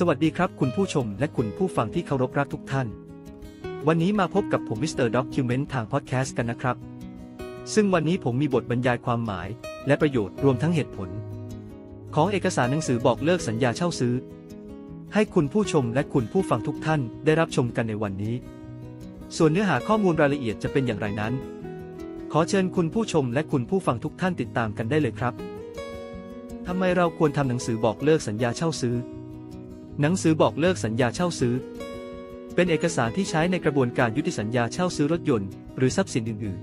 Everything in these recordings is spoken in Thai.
สวัสดีครับคุณผู้ชมและคุณผู้ฟังที่เคารพรักทุกท่าน วันนี้มาพบกับผมมิสเตอร์ด็อกิวเมนต์ทางพอดแคสต์กันนะครับ ซึ่งวันนี้ผมมีบทบรรยายความหมาย และประโยชน์รวมทั้งเหตุผล ของเอกสารหนังสือบอกเลิกสัญญาเช่าซื้อ ให้คุณผู้ชมและคุณผู้ฟังทุกท่านได้รับชมกันในวันนี้ ส่วนเนื้อหาข้อมูลรายละเอียดจะเป็นอย่างไรนั้น ขอเชิญคุณผู้ชมและคุณผู้ฟังทุกท่านติดตามกันได้เลยครับทำไมเราควรทำหนังสือบอกเลิกสัญญาเช่าซื้อ หนังสือบอกเลิกสัญญาเช่าซื้อ เป็นเอกสารที่ใช้ในกระบวนการยุติสัญญาเช่าซื้อรถยนต์หรือทรัพย์สินอื่น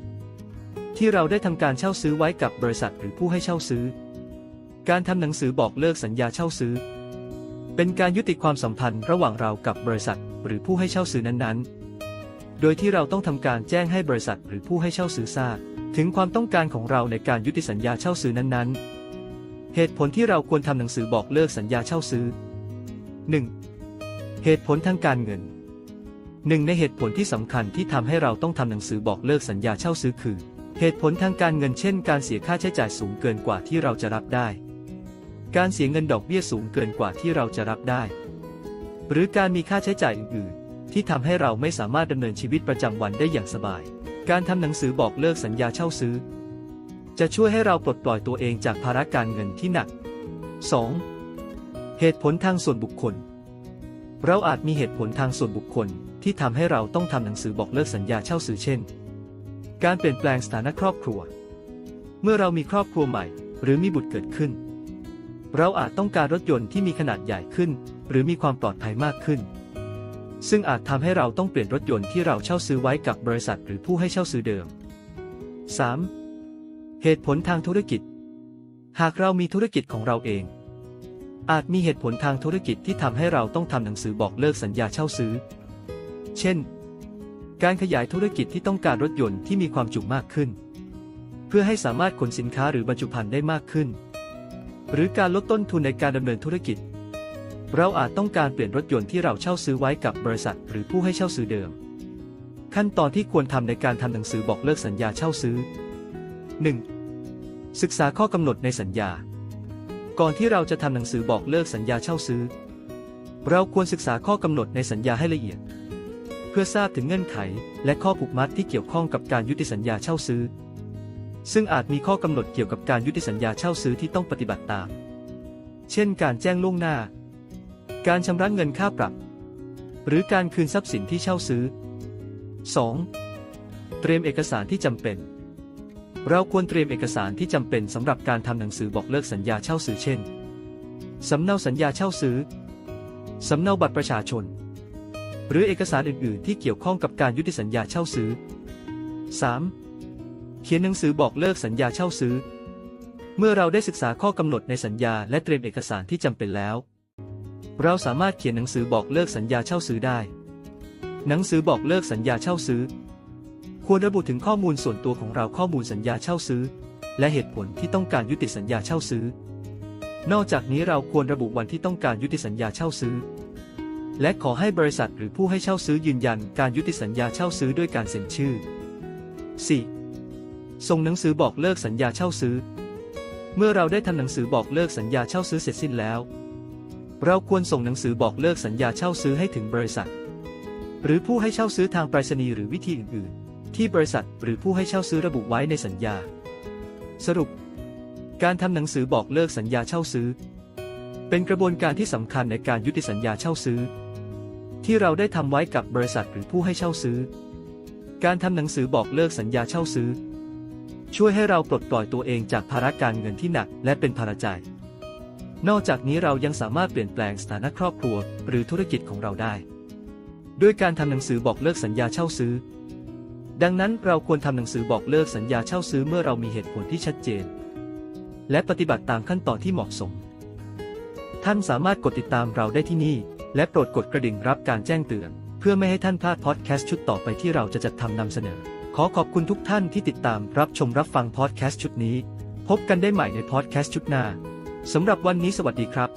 ๆ ที่เราได้ทำการเช่าซื้อไว้กับบริษัทหรือผู้ให้เช่าซื้อ การทำหนังสือบอกเลิกสัญญาเช่าซื้อ เป็นการยุติความสัมพันธ์ระหว่างเรากับบริษัทหรือผู้ให้เช่าซื้อนั้น ๆ โดยที่เราต้องทำการแจ้งให้บริษัทหรือผู้ให้เช่าซื้อทราบถึงความต้องการของเราในการยุติสัญญาเช่าซื้อนั้น ๆ เหตุผลที่เราควรทำหนังสือบอกเลิกสัญญาเช่าซื้อ 1. เหตุผลทางการเงินหนึ่งในเหตุผลที่สำคัญที่ทำให้เราต้องทำหนังสือบอกเลิกสัญญาเช่าซื้อคือ เหตุผลทางการเงินเช่น การเสียค่าใช้จ่ายสูงเกินกว่าที่เราจะรับได้ การเสียเงินดอกเบี้ยสูงเกินกว่าที่เราจะรับได้ หรือการมีค่าใช้จ่ายอื่นๆ ที่ทำให้เราไม่สามารถดำเนินชีวิตประจำวันได้อย่างสบาย การทำหนังสือบอกเลิกสัญญาเช่าซื้อ จะช่วยให้เราปลดปล่อยตัวเองจากภาระการเงินที่หนัก 2. เหตุผลทางส่วนบุคคล เราอาจมีเหตุผลทางส่วนบุคคลที่ทำให้เราต้องทำหนังสือบอกเลิกสัญญาเช่าซื้อเช่น การเปลี่ยนแปลงสถานะครอบครัว เมื่อเรามีครอบครัวใหม่ หรือมีบุตรเกิดขึ้น เราอาจต้องการรถยนต์ที่มีขนาดใหญ่ขึ้น หรือมีความปลอดภัยมากขึ้น ซึ่งอาจทำให้เราต้องเปลี่ยนรถยนต์ที่เราเช่าซื้อไว้กับบริษัทหรือผู้ให้เช่าซื้อเดิม 3. เหตุผลทางธุรกิจ หากเรามีธุรกิจของเราเอง อาจมีเหตุผลทางธุรกิจที่ทำให้เราต้องทำหนังสือบอกเลิกสัญญาเช่าซื้อ เช่น การขยายธุรกิจที่ต้องการรถยนต์ที่มีความจุมากขึ้น เพื่อให้สามารถขนสินค้าหรือบรรจุภัณฑ์ได้มากขึ้น หรือการลดต้นทุนในการดำเนินธุรกิจ เราอาจต้องการเปลี่ยนรถยนต์ที่เราเช่าซื้อไว้กับบริษัท หรือผู้ให้เช่าซื้อเดิม ขั้นตอนที่ควรทำในการทำหนังสือบอกเลิกสัญญาเช่าซื้อ 1. ศึกษาข้อกำหนดในสัญญา ก่อนที่เราจะทำหนังสือบอกเลิกสัญญาเช่าซื้อ เราควรศึกษาข้อกำหนดในสัญญาให้ละเอียด เพื่อทราบถึงเงื่อนไข และข้อผูกมัดที่เกี่ยวข้องกับการยุติสัญญาเช่าซื้อ ซึ่งอาจมีข้อกำหนดเกี่ยวกับการยุติสัญญาเช่าซื้อที่ต้องปฏิบัติตาม เช่น การแจ้งล่วงหน้า การชำระเงินค่าปรับ หรือการคืนทรัพย์สินที่เช่าซื้อ 2. เตรียมเอกสารที่จำเป็น เราควรเตรียมเอกสารที่จำเป็นสำหรับการทำหนังสือบอกเลิกสัญญาเช่าซื้อเช่น สำเนาสัญญาเช่าซื้อ สำเนาบัตรประชาชน หรือเอกสารอื่น ๆ ที่เกี่ยวข้องกับการยุติสัญญาเช่าซื้อ 3. เขียนหนังสือบอกเลิกสัญญาเช่าซื้อ เมื่อเราได้ศึกษาข้อกำหนดในสัญญาและเตรียมเอกสารที่จำเป็นแล้ว เราสามารถเขียนหนังสือบอกเลิกสัญญาเช่าซื้อได้ หนังสือบอกเลิกสัญญาเช่าซื้อ ควรระบุถึงข้อมูลส่วนตัวของเราข้อมูลสัญญาเช่าซื้อ และเหตุผลที่ต้องการยุติสัญญาเช่าซื้อ นอกจากนี้เราควรระบุวันที่ต้องการยุติสัญญาเช่าซื้อ และขอให้บริษัทหรือผู้ให้เช่าซื้อยืนยันการยุติสัญญาเช่าซื้อด้วยการเซ็นชื่อ 4. ส่งหนังสือบอกเลิกสัญญาเช่าซื้อ เมื่อเราได้ทำหนังสือบอกเลิกสัญญาเช่าซื้อเสร็จสิ้นแล้ว เราควรส่งหนังสือบอกเลิกสัญญาเช่าซื้อให้ถึงบริษัท หรือผู้ให้เช่าซื้อทางไปรษณีย์หรือวิธีอื่นๆ ที่บริษัทหรือผู้ให้เช่าซื้อระบุไว้ในสัญญา สรุป การทำหนังสือบอกเลิกสัญญาเช่าซื้อ เป็นกระบวนการที่สำคัญในการยุติสัญญาเช่าซื้อ ที่เราได้ทำไว้กับบริษัทหรือผู้ให้เช่าซื้อ การทำหนังสือบอกเลิกสัญญาเช่าซื้อ ช่วยให้เราปลดปล่อยตัวเองจากภาระการเงินที่หนักและเป็นภาระใจ นอกจากนี้เรายังสามารถเปลี่ยนแปลงสถานะครอบครัว หรือธุรกิจของเราได้ ด้วยการทำหนังสือบอกเลิกสัญญาเช่าซื้อ ดังนั้นเราควรทำหนังสือบอกเลิกสัญญาเช่าซื้อเมื่อเรามีเหตุผลที่ชัดเจน และปฏิบัติตามขั้นตอนที่เหมาะสม ท่านสามารถกดติดตามเราได้ที่นี่ และโปรดกดกระดิ่งรับการแจ้งเตือน เพื่อไม่ให้ท่านพลาดพอดแคสต์ชุดต่อไปที่เราจะจัดทำนำเสนอ ขอขอบคุณทุกท่านที่ติดตามรับชมรับฟังพอดแคสต์ชุดนี้ พบกันได้ใหม่ในพอดแคสต์ชุดหน้าสำหรับวันนี้สวัสดีครับ